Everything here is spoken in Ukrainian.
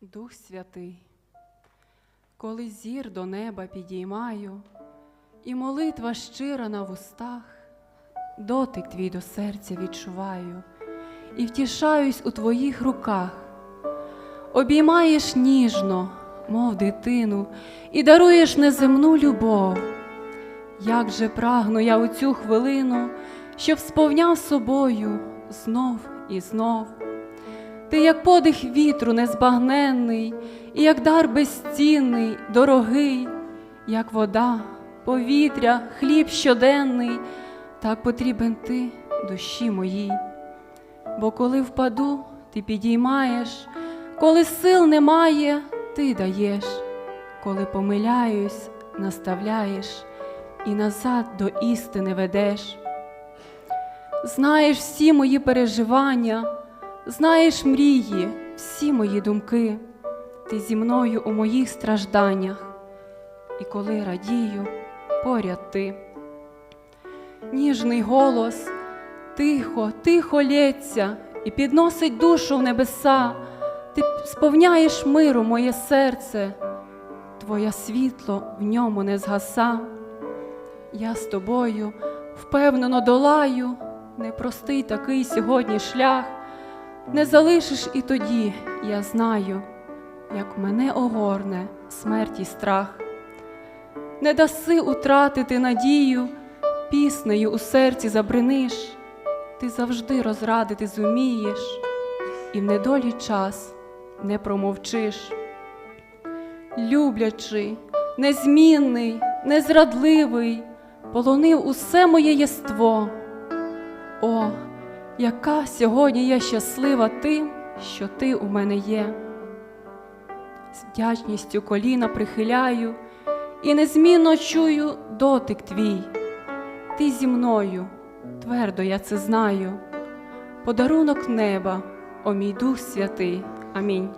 Дух Святий, коли зір до неба підіймаю, і молитва щира на вустах, дотик твій до серця відчуваю і втішаюсь у твоїх руках, обіймаєш ніжно, мов дитину, і даруєш неземну любов. Як же прагну я у цю хвилину, щоб сповняв собою знов і знов. Ти як подих вітру незбагненний, і як дар безцінний, дорогий, як вода, повітря, хліб щоденний, так потрібен ти душі моїй. Бо коли впаду, ти підіймаєш, коли сил немає, ти даєш, коли помиляюсь, наставляєш і назад до істини ведеш. Знаєш всі мої переживання, знаєш мрії, всі мої думки, ти зі мною у моїх стражданнях, і коли радію, поряд ти. Ніжний голос тихо, тихо лється і підносить душу в небеса, ти сповняєш миру моє серце, твоє світло в ньому не згаса. Я з тобою впевнено долаю непростий такий сьогодні шлях. Не залишиш і тоді, я знаю, як мене огорне смерті страх. Не даси утратити надію, піснею у серці забриниш, ти завжди розрадити зумієш, і в недолі час не промовчиш. Люблячий, незмінний, незрадливий, полонив усе моє єство. О, яка сьогодні я щаслива тим, що ти у мене є. З вдячністю коліна прихиляю і незмінно чую дотик твій. Ти зі мною, твердо я це знаю. Подарунок неба, о мій Дух Святий. Амінь.